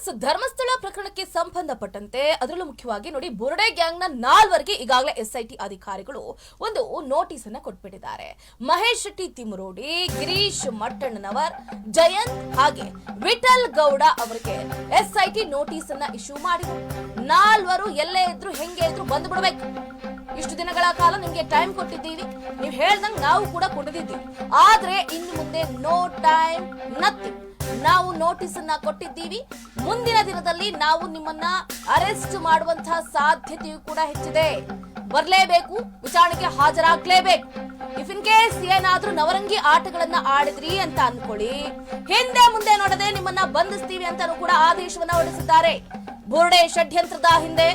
S Dharmasthala ಪ್ರಕರಣಕ್ಕೆ ಸಂಬಂಧಪಟ್ಟಂತೆ ಅದರಲ್ಲೂ ಮುಖ್ಯವಾಗಿ ನೋಡಿ ಬುರ್ಡೆ ಗ್ಯಾಂಗ್ನ ನಾಲ್ವರಿಗೆ ಈಗಾಗಲೇ ಎಸ್ಐಟಿ ಅಧಿಕಾರಿಗಳು ಒಂದು ನೋಟಿಸ್ ಅನ್ನ ಕೊಟ್ಬಿಟ್ಟಿದ್ದಾರೆ. ಮಹೇಶ್ ಶೆಟ್ಟಿ ತಿಮರೋಡಿ, ಗಿರೀಶ್ ಮಟ್ಟಣ್ಣನವರ್, ಜಯಂತ್ ಹಾಗೆ ವಿಠಲ್ ಗೌಡ ಅವರಿಗೆ ಎಸ್ಐಟಿ ನೋಟಿಸ್ ಅನ್ನ ಇಶ್ಯೂ ಮಾಡಿದ್ರು. ನಾಲ್ವರು ಎಲ್ಲೇ ಇದ್ರು ಹೆಂಗೆ ಇದ್ರು ಬಂದು ಬಿಡಬೇಕು ಇಷ್ಟು ದಿನಗಳ ಕಾಲ ನಿಮ್ಗೆ ಟೈಮ್ ಕೊಟ್ಟಿದ್ದೀವಿ. ನೀವು ಹೇಳ್ದಂಗೆ ನಾವು ಕೂಡ ಕೊಟ್ಟಿದ್ದೀವಿ ಆದ್ರೆ ಇನ್ನು ಮುಂದೆ ನೋ ಟೈಮ್ ನಥಿಂಗ್. ನಾವು ನೋಟಿಸ್ ಅನ್ನ ಕೊಟ್ಟಿದ್ದೀವಿ. ಮುಂದಿನ ದಿನದಲ್ಲಿ ನಾವು ನಿಮ್ಮನ್ನ ಅರೆಸ್ಟ್ ಮಾಡುವಂತಹ ಸಾಧ್ಯತೆಯೂ ಕೂಡ ಹೆಚ್ಚಿದೆ. ಬರಲೇಬೇಕು, ವಿಚಾರಣೆಗೆ ಹಾಜರಾಗ್ಲೇಬೇಕು. ಇಫ್ ಇನ್ ಕೇಸ್ ಏನಾದ್ರೂ ನವರಂಗಿ ಆಟಗಳನ್ನ ಆಡಿದ್ರಿ ಅಂತ ಅನ್ಕೊಳ್ಳಿ. ಹಿಂದೆ ಮುಂದೆ ನೋಡದೆ ನಿಮ್ಮನ್ನ ಬಂಧಿಸ್ತೀವಿ ಅಂತಾನೂ ಕೂಡ ಆದೇಶವನ್ನ ಹೊರಡಿಸಿದ್ದಾರೆ. ಬೋರ್ಡೆ ಷಡ್ಯಂತ್ರದ ಹಿಂದೆ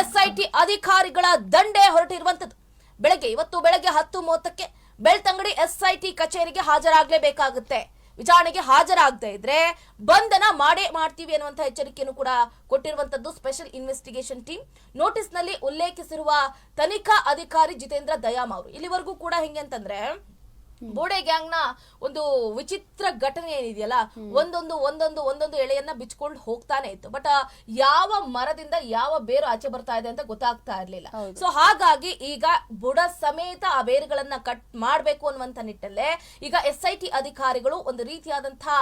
ಎಸ್ಐಟಿ ಅಧಿಕಾರಿಗಳ ದಂಡೆ ಹೊರಟಿರುವಂತದ್ದು ಬೆಳಗ್ಗೆ, ಇವತ್ತು ಬೆಳಗ್ಗೆ ಹತ್ತು ಮೂವತ್ತಕ್ಕೆ ಬೆಳ್ತಂಗಡಿ ಎಸ್ಐಟಿ ಕಚೇರಿಗೆ ಹಾಜರಾಗಲೇಬೇಕಾಗುತ್ತೆ. ವಿಚಾರಣೆಗೆ ಹಾಜರಾಗದೇ ಇದ್ರೆ ಬಂಧನ ಮಾಡೇ ಮಾಡ್ತೀವಿ ಅನ್ನುವಂತ ಎಚ್ಚರಿಕೆಯನ್ನು ಕೂಡ ಕೊಟ್ಟಿರುವಂತದ್ದು ಸ್ಪೆಷಲ್ ಇನ್ವೆಸ್ಟಿಗೇಷನ್ ಟೀಮ್. ನೋಟಿಸ್ನಲ್ಲಿ ಉಲ್ಲೇಖಿಸಿರುವ ತನಿಖಾ ಅಧಿಕಾರಿ ಜಿತೇಂದ್ರ ದಯಾಮ್ ಅವರು. ಇಲ್ಲಿವರೆಗೂ ಕೂಡ ಹೆಂಗೆ ಅಂತಂದ್ರೆ ಬೋಡೆ ಗ್ಯಾಂಗ್ನ ಒಂದು ವಿಚಿತ್ರ ಘಟನೆ ಏನಿದೆಯಲ್ಲ ಒಂದೊಂದು ಒಂದೊಂದು ಒಂದೊಂದು ಎಳೆಯನ್ನ ಬಿಚ್ಕೊಂಡು ಹೋಗ್ತಾನೆ ಇತ್ತು. ಬಟ್ ಯಾವ ಮರದಿಂದ ಯಾವ ಬೇರು ಆಚೆ ಬರ್ತಾ ಇದೆ ಅಂತ ಗೊತ್ತಾಗ್ತಾ ಇರ್ಲಿಲ್ಲ. ಸೊ ಹಾಗಾಗಿ ಈಗ ಬುಡ ಸಮೇತ ಆ ಬೇರುಗಳನ್ನ ಕಟ್ ಮಾಡ್ಬೇಕು ಅನ್ನುವಂತ ನಿಟ್ಟಲ್ಲೇ ಈಗ ಎಸ್ ಐ ಟಿ ಅಧಿಕಾರಿಗಳು ಒಂದು ರೀತಿಯಾದಂತಹ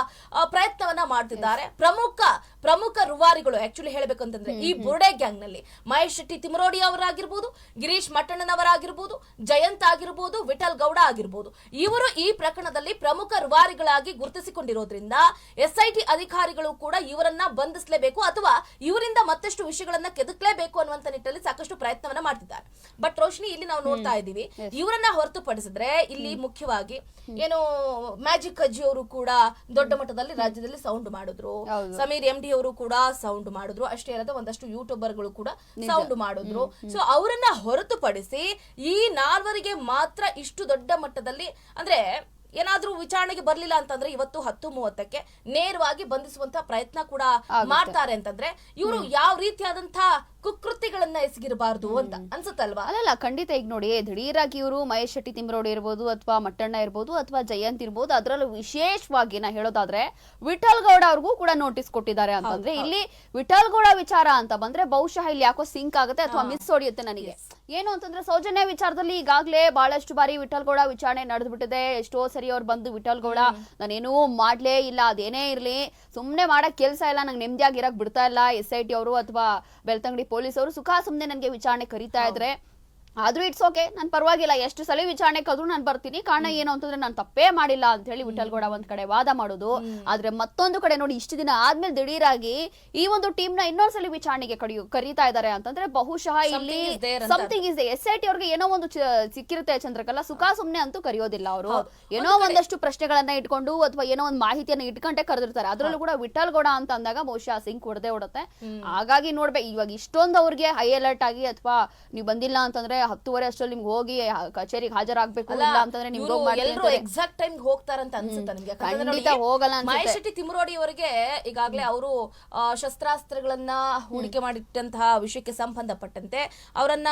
ಪ್ರಯತ್ನವನ್ನ ಮಾಡ್ತಿದ್ದಾರೆ. ಪ್ರಮುಖ ಪ್ರಮುಖ ರುವಾರಿಗಳು ಆಕ್ಚುಲಿ ಹೇಳ್ಬೇಕು ಅಂತಂದ್ರೆ ಈ ಬುರ್ಡೆ ಗ್ಯಾಂಗ್ನಲ್ಲಿ ಮಹೇಶ್ ಶೆಟ್ಟಿ ತಿಮರೋಡಿ ಅವರಾಗಿರ್ಬೋದು ಗಿರೀಶ್ ಮಟ್ಟಣ್ಣನವರಾಗಿರ್ಬೋದು ಜಯಂತ್ ಆಗಿರ್ಬೋದು ವಿಠಲ್ ಗೌಡ ಆಗಿರ್ಬೋದು ಇವರು ಈ ಪ್ರಕರಣದಲ್ಲಿ ಪ್ರಮುಖ ರುವಾರಿಗಳಾಗಿ ಗುರುತಿಸಿಕೊಂಡಿರೋದ್ರಿಂದ ಎಸ್ಐಟಿ ಅಧಿಕಾರಿಗಳು ಕೂಡ ಇವರನ್ನ ಬಂಧಿಸಲೇಬೇಕು ಅಥವಾ ಇವರಿಂದ ಮತ್ತಷ್ಟು ವಿಷಯಗಳನ್ನ ಕೆದಕ್ಲೇಬೇಕು ಅನ್ನುವಂತ ನಿಟ್ಟಿನಲ್ಲಿ ಸಾಕಷ್ಟು ಪ್ರಯತ್ನವನ್ನ ಮಾಡ್ತಿದ್ದಾರೆ. ಬಟ್ ರೋಶಿನಿ ಇಲ್ಲಿ ನಾವು ನೋಡ್ತಾ ಇದ್ದೀವಿ. ಇವರನ್ನ ಹೊರತುಪಡಿಸಿದ್ರೆ ಇಲ್ಲಿ ಮುಖ್ಯವಾಗಿ ಏನು ಮ್ಯಾಜಿಕ್ ಅಜ್ಜಿ ಅವರು ಕೂಡ ದೊಡ್ಡ ಮಟ್ಟದಲ್ಲಿ ರಾಜ್ಯದಲ್ಲಿ ಸೌಂಡ್ ಮಾಡಿದ್ರು. ಸಮೀರ್ ಎಂ ಡಿ ಅವರು ಕೂಡ ಸೌಂಡ್ ಮಾಡಿದ್ರು. ಅಷ್ಟೇ ಅಲ್ಲದೆ ಒಂದಷ್ಟು ಯೂಟ್ಯೂಬರ್ಗಳು ಕೂಡ ಸೌಂಡ್ ಮಾಡಿದ್ರು. ಸೊ ಅವರನ್ನ ಹೊರತುಪಡಿಸಿ ಈ ನಾಲ್ವರಿಗೆ ಮಾತ್ರ ಇಷ್ಟು ದೊಡ್ಡ ಮಟ್ಟದಲ್ಲಿ ಅಂದ್ರೆ ಏನಾದ್ರೂ ವಿಚಾರಣೆಗೆ ಬರ್ಲಿಲ್ಲ ಅಂತಂದ್ರೆ ಇವತ್ತು ಹತ್ತು ಮೂವತ್ತಕ್ಕೆ ನೇರವಾಗಿ ಬಂಧಿಸುವಂತ ಪ್ರಯತ್ನ ಕೂಡ ಮಾಡ್ತಾರೆ ಅಂತಂದ್ರೆ ಇವರು ಯಾವ ರೀತಿಯಾದಂತಹ ಕುಕೃತಿಗಳನ್ನ ಎಸಗಿರಬಾರ್ದು ಅಂತ ಅನ್ಸುತ್ತಲ್ವಾ? ಅಲ್ಲಲ್ಲ ಖಂಡಿತ ಈಗ ನೋಡಿ ದಿಢೀರಾಗಿ ಇವರು ಮಹೇಶ್ ಶೆಟ್ಟಿ ತಿಮ್ರೋಡ್ ಇರ್ಬೋದು ಅಥವಾ ಮಟ್ಟಣ್ಣ ಇರ್ಬೋದು ಅಥವಾ ಜಯಂತ್ ಇರ್ಬೋದು ಅದರಲ್ಲೂ ವಿಶೇಷವಾಗಿ ನಾ ಹೇಳೋದಾದ್ರೆ ವಿಠಲ್ ಗೌಡ ಅವ್ರಿಗೂ ಕೂಡ ನೋಟಿಸ್ ಕೊಟ್ಟಿದ್ದಾರೆ ಅಂತಂದ್ರೆ ಇಲ್ಲಿ ವಿಠಲ್ ಗೌಡ ವಿಚಾರ ಅಂತ ಬಂದ್ರೆ ಬಹುಶಃ ಇಲ್ಲಿ ಯಾಕೋ ಸಿಂಕ್ ಆಗುತ್ತೆ ಅಥವಾ ಮಿಸ್ ಹೊಡಿಯುತ್ತೆ ನನಗೆ. ಏನು ಅಂತಂದ್ರೆ ಸೌಜನ್ಯ ವಿಚಾರದಲ್ಲಿ ಈಗಾಗಲೇ ಬಹಳಷ್ಟು ಬಾರಿ ವಿಠಲ್ ಗೌಡ ವಿಚಾರಣೆ ನಡೆದ್ಬಿಟ್ಟಿದೆ. ಎಷ್ಟೋ ಸರಿ ಅವ್ರು ಬಂದು ವಿಠಲ್ ಗೌಡ ನಾನೇನೂ ಮಾಡ್ಲೇ ಇಲ್ಲ ಅದೇನೇ ಇರ್ಲಿ ಸುಮ್ನೆ ಮಾಡಕ್ ಕೆಲಸ ಇಲ್ಲ ನಂಗೆ ನೆಮ್ಮದಿಯಾಗಿ ಇರಕ್ ಬಿಡ್ತಾ ಇಲ್ಲ ಎಸ್ ಐ ಟಿ ಅವರು ಅಥವಾ ಬೆಳ್ತಂಗಡಿ ಪೊಲೀಸ್ ಅವರು ಸುಖ ಸುಮ್ನೆ ನನಗೆ ವಿಚಾರಣೆ ಕರೀತಾ ಇದ್ರೆ ಆದ್ರೂ ಇಟ್ಸ್ ಓಕೆ ನಾನು ಪರವಾಗಿಲ್ಲ. ಎಷ್ಟು ಸಲ ವಿಚಾರಣೆ ಕದ್ರು ನಾನು ಬರ್ತೀನಿ. ಕಾರಣ ಏನು ಅಂತಂದ್ರೆ ನಾನು ತಪ್ಪೇ ಮಾಡಿಲ್ಲ ಅಂತ ಹೇಳಿ ವಿಠಲ್ ಗೌಡ ಒಂದ್ ಕಡೆ ವಾದ ಮಾಡೋದು. ಆದ್ರೆ ಮತ್ತೊಂದು ಕಡೆ ನೋಡಿ ಇಷ್ಟು ದಿನ ಆದ್ಮೇಲೆ ದಿಢೀರಾಗಿ ಈ ಒಂದು ಟೀಮ್ನ ಇನ್ನೊಂದ್ಸಲಿ ವಿಚಾರಣೆಗೆ ಕಡಿಯು ಕರೀತಾ ಇದ್ದಾರೆ ಅಂತಂದ್ರೆ ಬಹುಶಃ ಇಲ್ಲಿ something is S I T ಅವ್ರಿಗೆ ಏನೋ ಒಂದು ಸಿಕ್ಕಿರುತ್ತೆ ಚಂದ್ರಕಲ್ಲ ಸುಖ ಸುಮ್ನೆ ಅಂತೂ ಕರೆಯೋದಿಲ್ಲ ಅವರು. ಏನೋ ಒಂದಷ್ಟು ಪ್ರಶ್ನೆಗಳನ್ನ ಇಟ್ಕೊಂಡು ಅಥವಾ ಏನೋ ಒಂದು ಮಾಹಿತಿಯನ್ನ ಇಟ್ಕೊಂಡೆ ಕರೆದಿರ್ತಾರೆ. ಅದ್ರಲ್ಲೂ ಕೂಡ ವಿಠಲ್ ಗೌಡ ಅಂತ ಅಂದಾಗ ಬಹುಶಃ ಸಿಂಕ್ ಹೊಡೆದೇ ಹೊಡುತ್ತೆ ಹಾಗಾಗಿ ನೋಡ್ಬೇಕು ಇವಾಗ ಇಷ್ಟೊಂದು ಅವ್ರಿಗೆ ಹೈ ಅಲರ್ಟ್ ಆಗಿ ಅಥವಾ ನೀವು ಬಂದಿಲ್ಲ ಅಂತಂದ್ರೆ ಹತ್ತುವರೆ ಅಷ್ಟರಲ್ಲಿ ನಿಮ್ಗೆ ಹೋಗಿ ಕಚೇರಿಗೆ ಹಾಜರಾಗಬೇಕು ಇಲ್ಲ ಅಂತಂದ್ರೆ ನಿಮ್ಗೆ ಎಲ್ಲರೂ ಎಕ್ಸಾಕ್ಟ್ ಟೈಮ್ ಹೋಗ್ತಾರಂತ ಅನ್ಸುತ್ತೆ ನಿಮ್ಗೆ. ಖಂಡಿತ ಹೋಗಲ್ಲ. ಮಹೇಶ್ ಶೆಟ್ಟಿ ತಿಮರೋಡಿ ಅವರಿಗೆ ಈಗಾಗಲೇ ಅವರು ಶಸ್ತ್ರಾಸ್ತ್ರಗಳನ್ನ ಹೂಡಿಕೆ ಮಾಡಿಟ್ಟಂತಹ ವಿಷಯಕ್ಕೆ ಸಂಬಂಧಪಟ್ಟಂತೆ ಅವರನ್ನ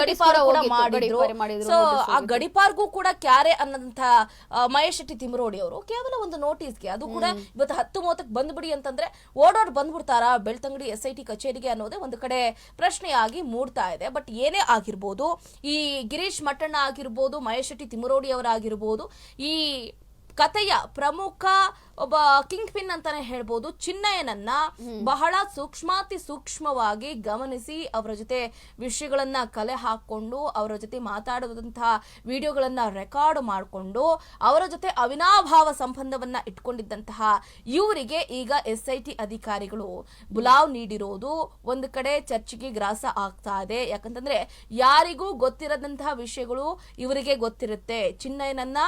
ಗಡಿಪಾರ ಮಾಡಿದ್ರು. ಸೊ ಆ ಗಡಿಪಾರ್ಗೂ ಕೂಡ ಕ್ಯಾರೆ ಅನ್ನದಂತ ಮಹೇಶ್ ಶೆಟ್ಟಿ ತಿಮ್ರೋಡಿ ಅವರು ಕೇವಲ ಒಂದು ನೋಟಿಸ್ಗೆ ಅದು ಕೂಡ ಇವತ್ತು ಹತ್ತು ಮೂವತ್ತಕ್ಕೆ ಬಂದ್ಬಿಡಿ ಅಂತಂದ್ರೆ ಓಡೋಡ್ ಬಂದ್ಬಿಡ್ತಾರಾ ಬೆಳ್ತಂಗಡಿ ಎಸ್ ಐ ಟಿ ಕಚೇರಿಗೆ ಅನ್ನೋದೇ ಒಂದು ಕಡೆ ಪ್ರಶ್ನೆಯಾಗಿ ಮೂಡ್ತಾ ಇದೆ. ಬಟ್ ಏನೇ ಆಗಿರ್ಬೋದು ಈ ಗಿರೀಶ್ ಮಟ್ಟಣ್ಣ ಆಗಿರ್ಬೋದು ಮಹೇಶ್ ಶೆಟ್ಟಿ ತಿಮರೋಡಿ ಅವರಾಗಿರ್ಬೋದು. ಈ ಕಥೆಯ ಪ್ರಮುಖ ಒಬ್ಬ ಕಿಂಗ್ ಪಿನ್ ಅಂತಾನೆ ಹೇಳ್ಬೋದು. ಚಿನ್ನಯ್ಯನನ್ನ ಬಹಳ ಸೂಕ್ಷ್ಮಾತಿ ಸೂಕ್ಷ್ಮವಾಗಿ ಗಮನಿಸಿ ಅವರ ಜೊತೆ ವಿಷಯಗಳನ್ನ ಕಲೆ ಹಾಕೊಂಡು ಅವರ ಜೊತೆ ಮಾತಾಡುವಂತಹ ವಿಡಿಯೋಗಳನ್ನ ರೆಕಾರ್ಡ್ ಮಾಡಿಕೊಂಡು ಅವರ ಜೊತೆ ಅವಿನಾಭಾವ ಸಂಬಂಧವನ್ನ ಇಟ್ಕೊಂಡಿದ್ದಂತಹ ಇವರಿಗೆ ಈಗ ಎಸ್ ಐ ಟಿ ಅಧಿಕಾರಿಗಳು ಬುಲಾವ್ ನೀಡಿರೋದು. ಒಂದು ಕಡೆ ಚರ್ಚೆಗೆ ಗ್ರಾಸ ಆಗ್ತಾ ಇದೆ. ಯಾಕಂತಂದ್ರೆ ಯಾರಿಗೂ ಗೊತ್ತಿರದಂತಹ ವಿಷಯಗಳು ಇವರಿಗೆ ಗೊತ್ತಿರುತ್ತೆ. ಚಿನ್ನಯ್ಯನನ್ನ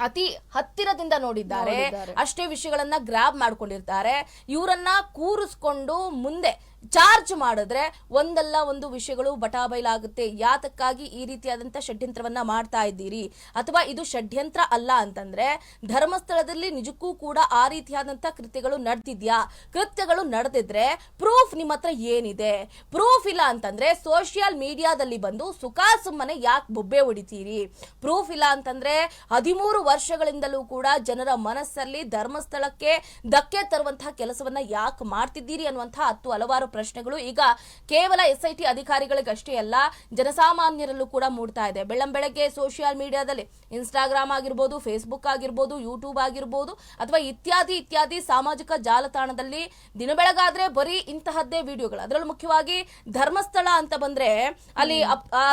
ಅತಿ ಹತ್ತಿರದಿಂದ ನೋಡಿದ್ದಾರೆ. ಅಷ್ಟೇ ವಿಷಯಗಳನ್ನ ಗ್ರಾಬ್ ಮಾಡ್ಕೊಂಡಿರ್ತಾರೆ ಇವರನ್ನ ಕೂರಿಸ್ಕೊಂಡು ಮುಂದೆ ಚಾರ್ಜ್ ಮಾಡಿದ್ರೆ ಒಂದಲ್ಲ ಒಂದು ವಿಷಯಗಳು ಬಟಾಬೈಲಾಗುತ್ತೆ. ಯಾತಕ್ಕಾಗಿ ಈ ರೀತಿಯಾದಂಥ ಷಡ್ಯಂತ್ರವನ್ನ ಮಾಡ್ತಾ ಇದ್ದೀರಿ? ಅಥವಾ ಇದು ಷಡ್ಯಂತ್ರ ಅಲ್ಲ ಅಂತಂದ್ರೆ ಧರ್ಮಸ್ಥಳದಲ್ಲಿ ನಿಜಕ್ಕೂ ಕೂಡ ಆ ರೀತಿಯಾದಂಥ ಕೃತ್ಯಗಳು ನಡೆದಿದ್ಯಾ ಕೃತ್ಯಗಳು ನಡೆದಿದ್ರೆ ಪ್ರೂಫ್ ನಿಮ್ಮ ಹತ್ರ ಏನಿದೆ? ಪ್ರೂಫ್ ಇಲ್ಲ ಅಂತಂದ್ರೆ ಸೋಷಿಯಲ್ ಮೀಡಿಯಾದಲ್ಲಿ ಬಂದು ಸುಖ ಸುಮ್ಮನೆ ಯಾಕೆ ಬೊಬ್ಬೆ ಹೊಡಿತೀರಿ? ಪ್ರೂಫ್ ಇಲ್ಲ ಅಂತಂದ್ರೆ ಹದಿಮೂರು ವರ್ಷಗಳಿಂದಲೂ ಕೂಡ ಜನರ ಮನಸ್ಸಲ್ಲಿ ಧರ್ಮಸ್ಥಳಕ್ಕೆ ಧಕ್ಕೆ ತರುವಂತಹ ಕೆಲಸವನ್ನ ಯಾಕೆ ಮಾಡ್ತಿದ್ದೀರಿ ಅನ್ನುವಂತಹ ಹತ್ತು ಹಲವಾರು ಪ್ರಶ್ನೆಗಳು ಈಗ ಕೇವಲ ಎಸ್ ಐ ಟಿ ಅಧಿಕಾರಿಗಳಿಗಷ್ಟೇ ಅಲ್ಲ ಜನಸಾಮಾನ್ಯರಲ್ಲೂ ಕೂಡ ಮೂಡ್ತಾ ಇದೆ. ಬೆಳ್ಳಂ ಬೆಳಗ್ಗೆ ಸೋಷಿಯಲ್ ಮೀಡಿಯಾದಲ್ಲಿ ಇನ್ಸ್ಟಾಗ್ರಾಮ್ ಆಗಿರ್ಬೋದು ಫೇಸ್ಬುಕ್ ಆಗಿರ್ಬೋದು ಯೂಟ್ಯೂಬ್ ಆಗಿರ್ಬೋದು ಅಥವಾ ಇತ್ಯಾದಿ ಇತ್ಯಾದಿ ಸಾಮಾಜಿಕ ಜಾಲತಾಣದಲ್ಲಿ ದಿನ ಬೆಳಗಾದ್ರೆ ಬರೀ ಇಂತಹದ್ದೇ ವಿಡಿಯೋಗಳು. ಅದರಲ್ಲೂ ಮುಖ್ಯವಾಗಿ ಧರ್ಮಸ್ಥಳ ಅಂತ ಬಂದ್ರೆ ಅಲ್ಲಿ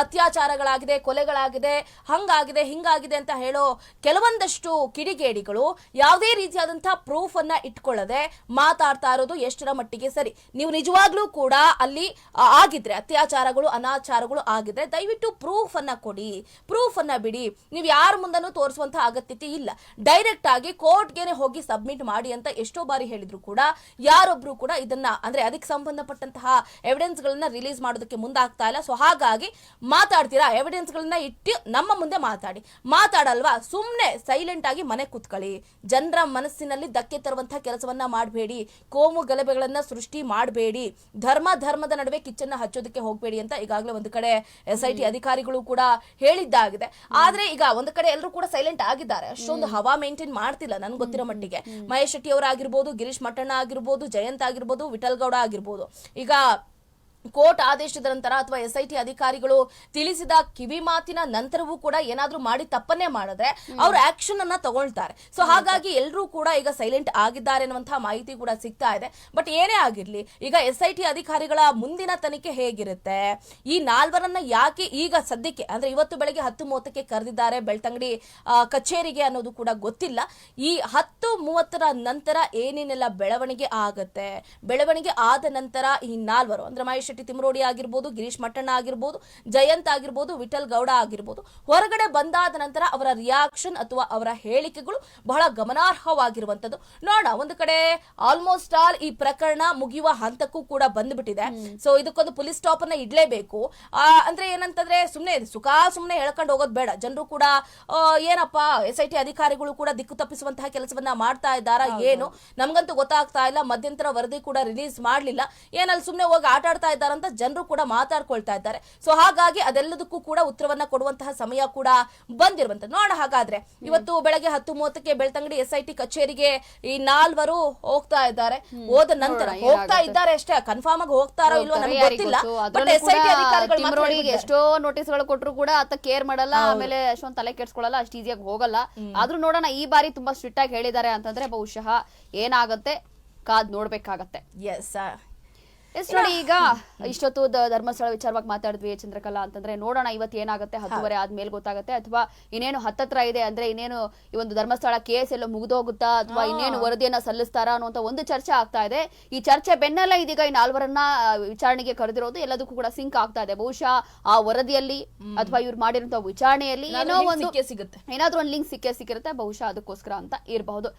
ಅತ್ಯಾಚಾರಗಳಾಗಿದೆ ಕೊಲೆಗಳಾಗಿದೆ ಹಂಗಾಗಿದೆ ಹಿಂಗಾಗಿದೆ ಅಂತ ಹೇಳೋ ಕೆಲವೊಂದಷ್ಟು ಕಿಡಿಗೇಡಿಗಳು ಯಾವುದೇ ರೀತಿಯಾದಂತಹ ಪ್ರೂಫ್ ಅನ್ನ ಇಟ್ಕೊಳ್ಳದೆ ಮಾತಾಡ್ತಾ ಇರೋದು ಎಷ್ಟರ ಮಟ್ಟಿಗೆ ಸರಿ. ನೀವು ನಿಜವಾಗ್ಲೂ ಕೂಡ ಅಲ್ಲಿ ಆಗಿದ್ರೆ, ಅತ್ಯಾಚಾರಗಳು, ಅನಾಚಾರಗಳು ಆಗಿದ್ರೆ ದಯವಿಟ್ಟು ಪ್ರೂಫ್ ಅನ್ನ ಕೊಡಿ. ಪ್ರೂಫ್ ಅನ್ನ ಬಿಡಿ. ನೀವು ಯಾರ ಮುಂದನೂ ತೋರಿಸುವಂತ ಅಗತ್ಯತೆ ಇಲ್ಲ. ಡೈರೆಕ್ಟ್ ಆಗಿ ಕೋರ್ಟ್ಗೆನೆ ಹೋಗಿ ಸಬ್ಮಿಟ್ ಮಾಡಿ ಅಂತ ಎಷ್ಟೋ ಬಾರಿ ಹೇಳಿದ್ರು ಕೂಡ ಯಾರೊಬ್ರು ಕೂಡ ಇದನ್ನ, ಅಂದ್ರೆ ಅದಕ್ಕೆ ಸಂಬಂಧಪಟ್ಟಂತಹ ಎವಿಡೆನ್ಸ್ ಗಳನ್ನ ರಿಲೀಸ್ ಮಾಡೋದಕ್ಕೆ ಮುಂದಾಗ್ತಾ ಇಲ್ಲ. ಸೊ ಹಾಗಾಗಿ ಮಾತಾಡ್ತೀರಾ? ಎವಿಡೆನ್ಸ್ ಗಳನ್ನ ಇಟ್ಟು ನಮ್ಮ ಮುಂದೆ ಮಾತಾಡಿ. ಮಾತಾಡಲ್ವಾ? ಸುಮ್ಮನೆ ಸೈಲೆಂಟ್ ಆಗಿ ಮನೆ ಕೂತ್ಕೊಳ್ಳಿ. ಜನರ ಮನಸ್ಸಿನಲ್ಲಿ ಧಕ್ಕೆ ತರುವಂತಹ ಕೆಲಸವನ್ನ ಮಾಡಬೇಡಿ. ಕೋಮು ಗಲಭೆಗಳನ್ನ ಸೃಷ್ಟಿ ಮಾಡಬೇಡಿ. ಧರ್ಮ ಧರ್ಮದ ನಡುವೆ ಕಿಚ್ಚನ್ನ ಹಚ್ಚೋದಕ್ಕೆ ಹೋಗಬೇಡಿ ಅಂತ ಈಗಾಗಲೇ ಒಂದು ಕಡೆ ಎಸ್ ಐ ಟಿ ಅಧಿಕಾರಿಗಳು ಕೂಡ ಹೇಳಿದ್ದಾಗಿದೆ. ಆದ್ರೆ ಈಗ ಒಂದು ಕಡೆ ಎಲ್ಲರೂ ಕೂಡ ಸೈಲೆಂಟ್ ಆಗಿದ್ದಾರೆ. ಅಷ್ಟೊಂದು ಹವಾ ಮೇಂಟೈನ್ ಮಾಡ್ತಿಲ್ಲ ನನ್ಗೆ ಗೊತ್ತಿರೋ ಮಟ್ಟಿಗೆ. ಮಹೇಶ್ ಶೆಟ್ಟಿ ಅವರಾಗಿರ್ಬೋದು ಗಿರೀಶ್ ಮಟ್ಟಣ್ಣ ಆಗಿರ್ಬೋದು ಜಯಂತ್ ಆಗಿರ್ಬೋದು ವಿಠಲ್ ಗೌಡ ಆಗಿರ್ಬೋದು. ಈಗ ಕೋರ್ಟ್ ಆದೇಶದ ನಂತರ ಅಥವಾ ಎಸ್ಐಟಿ ಅಧಿಕಾರಿಗಳು ತಿಳಿಸಿದ ಕಿವಿ ಮಾತಿನ ನಂತರವೂ ಕೂಡ ಏನಾದ್ರೂ ಮಾಡಿ ತಪ್ಪನ್ನೇ ಮಾಡಿದ್ರೆ ಅವರು ಆಕ್ಷನ್ ಅನ್ನ ತಗೊಳ್ತಾರೆ. ಸೊ ಹಾಗಾಗಿ ಎಲ್ಲರೂ ಕೂಡ ಈಗ ಸೈಲೆಂಟ್ ಆಗಿದ್ದಾರೆ ಅನ್ನುವಂತಹ ಮಾಹಿತಿ ಕೂಡ ಸಿಗ್ತಾ ಇದೆ. ಬಟ್ ಏನೇ ಆಗಿರ್ಲಿ, ಈಗ ಎಸ್ಐಟಿ ಅಧಿಕಾರಿಗಳ ಮುಂದಿನ ತನಿಖೆ ಹೇಗಿರುತ್ತೆ? ಈ ನಾಲ್ವರನ್ನ ಯಾಕೆ ಈಗ ಸದ್ಯಕ್ಕೆ, ಅಂದ್ರೆ ಇವತ್ತು ಬೆಳಗ್ಗೆ ಹತ್ತು ಮೂವತ್ತಕ್ಕೆ ಕರೆದಿದ್ದಾರೆ ಬೆಳ್ತಂಗಡಿ ಕಚೇರಿಗೆ ಅನ್ನೋದು ಕೂಡ ಗೊತ್ತಿಲ್ಲ. ಈ ಹತ್ತು ಮೂವತ್ತರ ನಂತರ ಏನೇನೆಲ್ಲ ಬೆಳವಣಿಗೆ ಆಗತ್ತೆ? ಬೆಳವಣಿಗೆ ಆದ ನಂತರ ಈ ನಾಲ್ವರು, ಅಂದ್ರೆ ಮಹೇಶ್ ಶೆಟ್ಟಿ ತಿಮರೋಡಿ ಆಗಿರ್ಬೋದು ಗಿರೀಶ್ ಮಟ್ಟಣ್ಣ ಆಗಿರ್ಬೋದು ಜಯಂತ್ ಆಗಿರ್ಬೋದು ವಿಠಲ್ ಗೌಡ ಆಗಿರ್ಬೋದು. ಹೊರಗಡೆ ಬಂದಾದ ನಂತರ ಅವರ ರಿಯಾಕ್ಷನ್ ಅಥವಾ ಅವರ ಹೇಳಿಕೆಗಳು ಬಹಳ ಗಮನಾರ್ಹವಾಗಿರುವಂತದ್ದು ನೋಡ ಒಂದು ಕಡೆ ಆಲ್ಮೋಸ್ಟ್ ಆಲ್ ಈ ಪ್ರಕರಣ ಮುಗಿಯುವ ಹಂತಕ್ಕೂ ಕೂಡ ಬಂದ್ಬಿಟ್ಟಿದೆ. ಸೊ ಇದಕ್ಕೊಂದು ಪೊಲೀಸ್ ಸ್ಟಾಪ್ ಅನ್ನ ಇಡ್ಲೇಬೇಕು. ಅಂದ್ರೆ ಏನಂತಂದ್ರೆ ಸುಮ್ನೆ ಸುಖ ಸುಮ್ನೆ ಹೇಳ್ಕೊಂಡು ಹೋಗೋದು ಬೇಡ. ಜನರು ಕೂಡ ಏನಪ್ಪ ಎಸ್ ಐ ಟಿ ಅಧಿಕಾರಿಗಳು ಕೂಡ ದಿಕ್ಕು ತಪ್ಪಿಸುವಂತಹ ಕೆಲಸವನ್ನ ಮಾಡ್ತಾ ಇದ್ದಾರಾ ಏನು? ನಮ್ಗಂತೂ ಗೊತ್ತಾಗ್ತಾ ಇಲ್ಲ. ಮಧ್ಯಂತರ ವರದಿ ಕೂಡ ರಿಲೀಸ್ ಮಾಡ್ಲಿಲ್ಲ. ಏನಲ್ಲಿ ಸುಮ್ನೆ ಹೋಗಿ ಆಟ ಆಡ್ತಾ ಇದ್ದಾರಂತ ಜನರು ಕೂಡ ಮಾತಾಡ್ಕೊಳ್ತಾ ಇದ್ದಾರೆ. ಸೊ ಹಾಗಾಗಿ ಅದೆಲ್ಲದಕ್ಕೂ ಕೂಡ ಉತ್ತರವನ್ನ ಕೊಡುವಂತಹ ಸಮಯ ಕೂಡ ಬಂದಿರುವಂತ. ನೋಡ ಹಾಗಾದ್ರೆ. ಇವತ್ತು ಬೆಳಗ್ಗೆ ಹತ್ತು ಮೂವತ್ತಕ್ಕೆ ಬೆಳ್ತಂಗಡಿ ಎಸ್ ಐ ಟಿ ಕಚೇರಿಗೆ ಈ ನಾಲ್ವರು ಹೋಗ್ತಾ ಇದ್ದಾರೆ. ಹೋದ ನಂತರ ಹೋಗ್ತಾ ಇದ್ದಾರೆ ಅಷ್ಟೇ. ಕನ್ಫರ್ಮ್ ಆಗಿ ಹೋಗ್ತಾರೋ ಇಲ್ವೋ ನಮ್ಗೆ ಗೊತ್ತಿಲ್ಲ. ಗೊತ್ತು? ಬಟ್ ಎಸ್ ಐ ಟಿ ಅಧಿಕಾರಿಗಳು ಎಷ್ಟೋ ನೋಟಿಸ್ ಹೇಳ್ಬಿಟ್ಟಿದ್ದಾರೆ. ಕೊಟ್ಟರು ಕೂಡ ಅತ್ತ ಕೇರ್ ಮಾಡಲ್ಲ ಆಮೇಲೆ ಅಷ್ಟೊಂದು ತಲೆ ಕೆಡ್ಸ್ಕೊಳ್ಳಲ್ಲ ಅಷ್ಟು ಈಸಿಯಾಗಿ ಹೋಗಲ್ಲ. ಆದ್ರೂ ನೋಡೋಣ ಈ ಬಾರಿ ತುಂಬಾ ಸ್ಟ್ರಿಕ್ಟ್ ಆಗಿ ಹೇಳಿದ್ದಾರೆ ಅಂತಂದ್ರೆ ಬಹುಶಃ ಏನಾಗತ್ತೆ? ಕಾದ್ ನೋಡ್ಬೇಕಾಗತ್ತೆ. ಎಸ್ ಎಸ್ ನೋಡಿ ಈಗ ಇಷ್ಟೊತ್ತು ಧರ್ಮಸ್ಥಳ ವಿಚಾರವಾಗಿ ಮಾತಾಡಿದ್ವಿ ಚಂದ್ರಕಲಾ ಅಂತಂದ್ರೆ ನೋಡೋಣ ಇವತ್ತು ಏನಾಗುತ್ತೆ ಹತ್ತುವರೆ ಆದ್ಮೇಲೆ ಗೊತ್ತಾಗುತ್ತೆ ಅಥವಾ ಇನ್ನೇನು ಹತ್ತತ್ರ ಇದೆ ಅಂದ್ರೆ ಇನ್ನೇನು ಈ ಒಂದು ಧರ್ಮಸ್ಥಳ ಕೇಸ್ ಎಲ್ಲ ಮುಗಿದೋಗುತ್ತಾ ಅಥವಾ ಇನ್ನೇನು ವರದಿಯನ್ನ ಸಲ್ಲಿಸ್ತಾರಾ ಅನ್ನುವಂತ ಒಂದು ಚರ್ಚೆ ಆಗ್ತಾ ಇದೆ. ಈ ಚರ್ಚೆ ಬೆನ್ನಲ್ಲ ಇದೀಗ ಈ ನಾಲ್ವರನ್ನ ವಿಚಾರಣೆಗೆ ಕರೆದಿರೋದು ಎಲ್ಲದಕ್ಕೂ ಕೂಡ ಸಿಂಕ್ ಆಗ್ತಾ ಇದೆ. ಬಹುಶಃ ಆ ವರದಿಯಲ್ಲಿ ಅಥವಾ ಇವ್ರು ಮಾಡಿರುವಂತ ವಿಚಾರಣೆಯಲ್ಲಿ ಏನೋ ಒಂದು ಸಿಕ್ಕೇ ಸಿಗುತ್ತೆ. ಏನಾದ್ರೂ ಒಂದು ಲಿಂಕ್ ಸಿಕ್ಕೇ ಸಿಕ್ಕಿರುತ್ತೆ ಬಹುಶಃ ಅದಕ್ಕೋಸ್ಕರ ಅಂತ ಇರಬಹುದು.